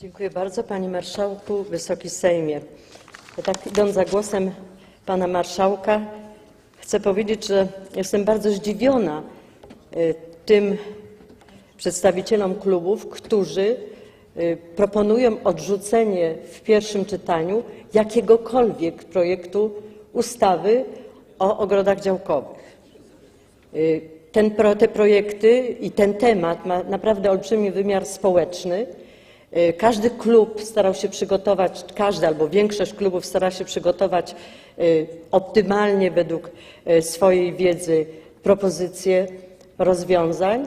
Dziękuję bardzo Panie Marszałku, Wysoki Sejmie. Tak idąc za głosem Pana Marszałka chcę powiedzieć, że jestem bardzo zdziwiona y, tym przedstawicielom klubów, którzy y, proponują odrzucenie w pierwszym czytaniu jakiegokolwiek projektu ustawy o ogrodach działkowych. Y, Ten, te projekty i ten temat ma naprawdę olbrzymi wymiar społeczny. Y, Każdy klub starał się przygotować, każdy albo większość klubów stara się przygotować y, optymalnie według y, swojej wiedzy propozycje rozwiązań.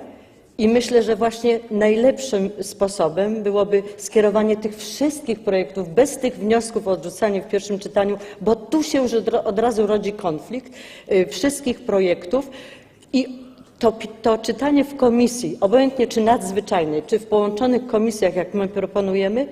I myślę, że właśnie najlepszym sposobem byłoby skierowanie tych wszystkich projektów bez tych wniosków o odrzucanie w pierwszym czytaniu, bo tu się już od, razu rodzi konflikt wszystkich projektów i to, to czytanie w komisji, obojętnie czy nadzwyczajnej, czy w połączonych komisjach, jak my proponujemy,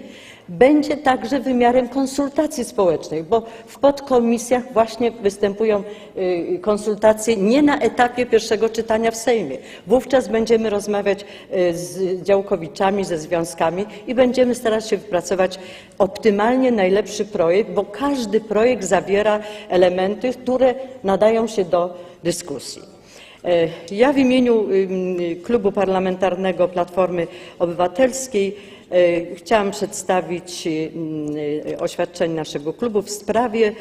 będzie także wymiarem konsultacji społecznych, bo w podkomisjach właśnie występują y, konsultacje nie na etapie pierwszego czytania w Sejmie. Wówczas będziemy rozmawiać y, z działkowiczami, ze związkami i będziemy starać się wypracować optymalnie najlepszy projekt, bo każdy projekt zawiera elementy, które nadają się do dyskusji. E, Ja w imieniu Klubu Parlamentarnego Platformy Obywatelskiej e, chciałam przedstawić e, oświadczenie naszego klubu w sprawie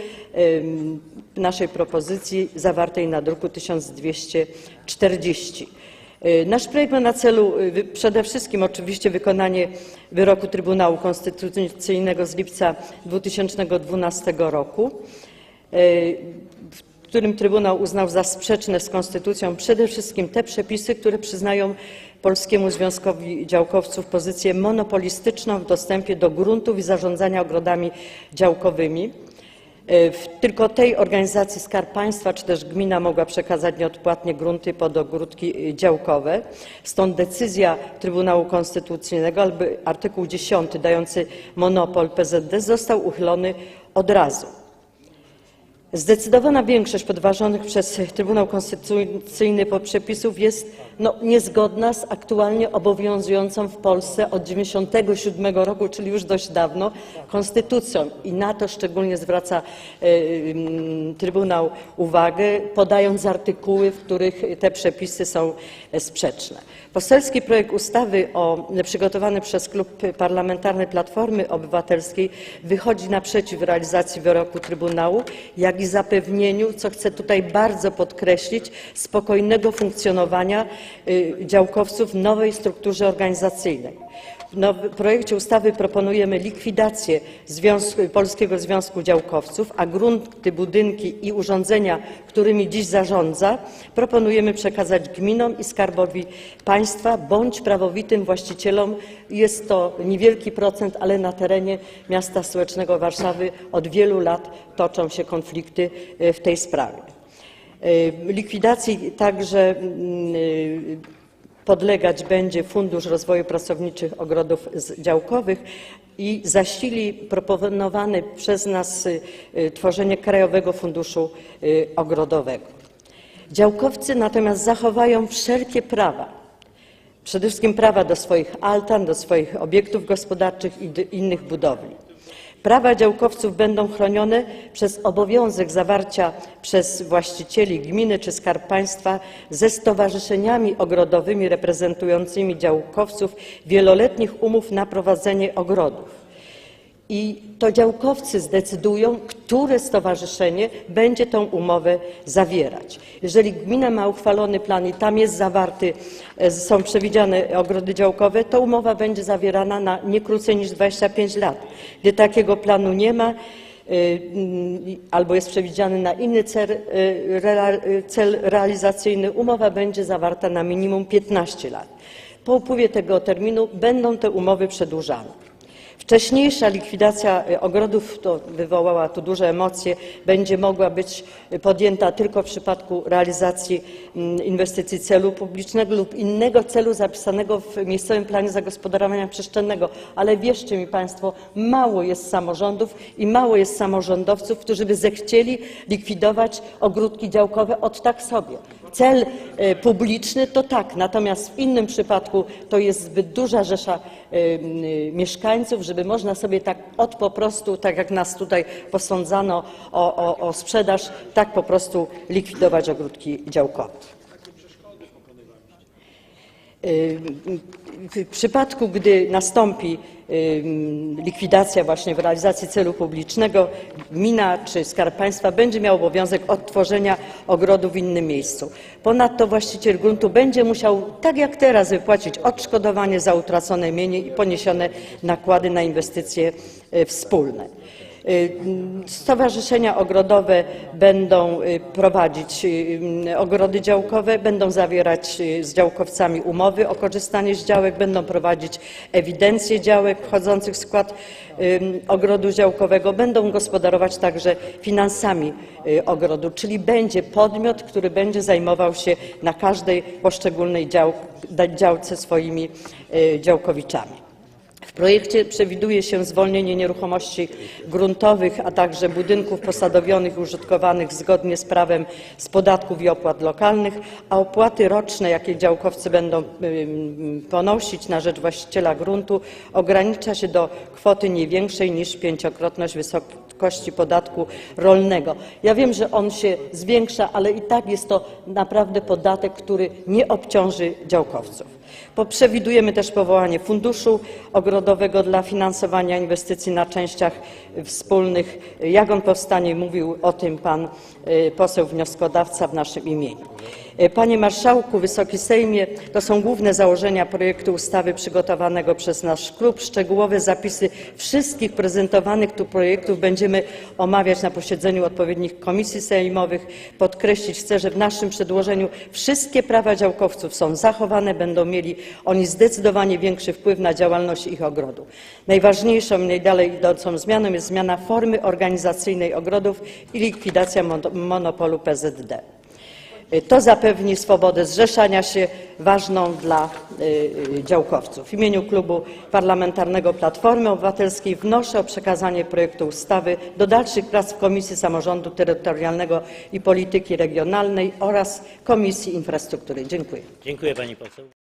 naszej propozycji zawartej na druku 1240. E, Nasz projekt ma na celu y, przede wszystkim oczywiście wykonanie wyroku Trybunału Konstytucyjnego z lipca 2012 roku którym Trybunał uznał za sprzeczne z konstytucją przede wszystkim te przepisy, które przyznają Polskiemu Związkowi Działkowców pozycję monopolistyczną w dostępie do gruntów i zarządzania ogrodami działkowymi. E, Tylko tej organizacji Skarb Państwa czy też gmina mogła przekazać nieodpłatnie grunty pod ogródki y, działkowe. Stąd decyzja Trybunału Konstytucyjnego, artykuł 10 dający monopol PZD został uchylony od razu. Zdecydowana większość podważonych przez Trybunał Konstytucyjny przepisów jest no, niezgodna z aktualnie obowiązującą w Polsce od 1997 roku, czyli już dość dawno, konstytucją. I na to szczególnie zwraca e, ym, Trybunał uwagę, podając artykuły, w których te przepisy są e, sprzeczne. Poselski projekt ustawy o, przygotowany przez Klub Parlamentarny Platformy Obywatelskiej wychodzi naprzeciw realizacji wyroku Trybunału, jak i zapewnieniu, co chcę tutaj bardzo podkreślić, spokojnego funkcjonowania y, działkowców w nowej strukturze organizacyjnej. W projekcie ustawy proponujemy likwidację Polskiego Związku Działkowców, a grunty, budynki i urządzenia, którymi dziś zarządza, proponujemy przekazać gminom i Skarbowi Państwa bądź prawowitym właścicielom. Jest to niewielki procent, ale na terenie miasta stołecznego Warszawy od wielu lat toczą się konflikty e, w tej sprawie. E, Likwidacji także mm, y, podlegać będzie Fundusz Rozwoju Pracowniczych Ogrodów Działkowych i zasili proponowane przez nas y, y, tworzenie Krajowego Funduszu y, Ogrodowego. Działkowcy natomiast zachowają wszelkie prawa, przede wszystkim prawa do swoich altan, do swoich obiektów gospodarczych i innych budowli. Prawa działkowców będą chronione przez obowiązek zawarcia przez właścicieli gminy czy Skarb Państwa ze stowarzyszeniami ogrodowymi reprezentującymi działkowców wieloletnich umów na prowadzenie ogrodów. I to działkowcy zdecydują, które stowarzyszenie będzie tą umowę zawierać. Jeżeli gmina ma uchwalony plan i tam jest zawarty, e, są przewidziane ogrody działkowe, to umowa będzie zawierana na nie krócej niż 25 lat. Gdy takiego planu nie ma, y, mm, albo jest przewidziany na inny cel, y, cel realizacyjny, umowa będzie zawarta na minimum 15 lat. Po upływie tego terminu będą te umowy przedłużane. Wcześniejsza likwidacja y, ogrodów, to wywołała tu duże emocje, będzie mogła być podjęta tylko w przypadku realizacji mm, inwestycji celu publicznego lub innego celu zapisanego w miejscowym planie zagospodarowania przestrzennego. Ale wierzcie mi Państwo, mało jest samorządów i mało jest samorządowców, którzy by zechcieli likwidować ogródki działkowe od tak sobie. Cel e, publiczny, to tak. Natomiast w innym przypadku to jest zbyt duża rzesza e, mieszkańców, żeby można sobie tak od po prostu, tak jak nas tutaj posądzano o, o, o sprzedaż, tak po prostu likwidować ogródki działkowe. W przypadku, gdy nastąpi ym, likwidacja właśnie w realizacji celu publicznego, gmina czy Skarb Państwa będzie miał obowiązek odtworzenia ogrodu w innym miejscu. Ponadto właściciel gruntu będzie musiał, tak jak teraz, wypłacić odszkodowanie za utracone mienie i poniesione nakłady na inwestycje y, wspólne. Y, Stowarzyszenia ogrodowe będą y, prowadzić y, ogrody działkowe, będą zawierać z działkowcami umowy o korzystanie z działek, będą prowadzić ewidencję działek wchodzących w skład ogrodu działkowego, będą gospodarować także finansami ogrodu, czyli będzie podmiot, który będzie zajmował się na każdej poszczególnej dział, działce swoimi działkowiczami. Projekcie przewiduje się zwolnienie nieruchomości gruntowych, a także budynków posadowionych i użytkowanych zgodnie z prawem z podatków i opłat lokalnych, a opłaty roczne, jakie działkowcy będą ponosić na rzecz właściciela gruntu, ogranicza się do kwoty nie większej niż pięciokrotność wysokości podatku rolnego. Ja wiem, że on się zwiększa, ale i tak jest to naprawdę podatek, który nie obciąży działkowców. Przewidujemy też powołanie funduszu ogrodowego dla finansowania inwestycji na częściach wspólnych. Jak on powstanie, mówił o tym pan y, poseł wnioskodawca w naszym imieniu. Y, Panie Marszałku, Wysoki Sejmie, to są główne założenia projektu ustawy przygotowanego przez nasz klub. Szczegółowe zapisy wszystkich prezentowanych tu projektów będziemy omawiać na posiedzeniu odpowiednich komisji sejmowych. Podkreślić chcę, że w naszym przedłożeniu wszystkie prawa działkowców są zachowane, będą mieli oni zdecydowanie większy wpływ na działalność ich ogrodu. Najważniejszą i najdalej idącą zmianą jest zmiana formy organizacyjnej ogrodów i likwidacja mon- monopolu PZD. To zapewni swobodę zrzeszania się ważną dla y, y, działkowców. W imieniu Klubu Parlamentarnego Platformy Obywatelskiej wnoszę o przekazanie projektu ustawy do dalszych prac w Komisji Samorządu Terytorialnego i Polityki Regionalnej oraz Komisji Infrastruktury. Dziękuję. Dziękuję pani poseł.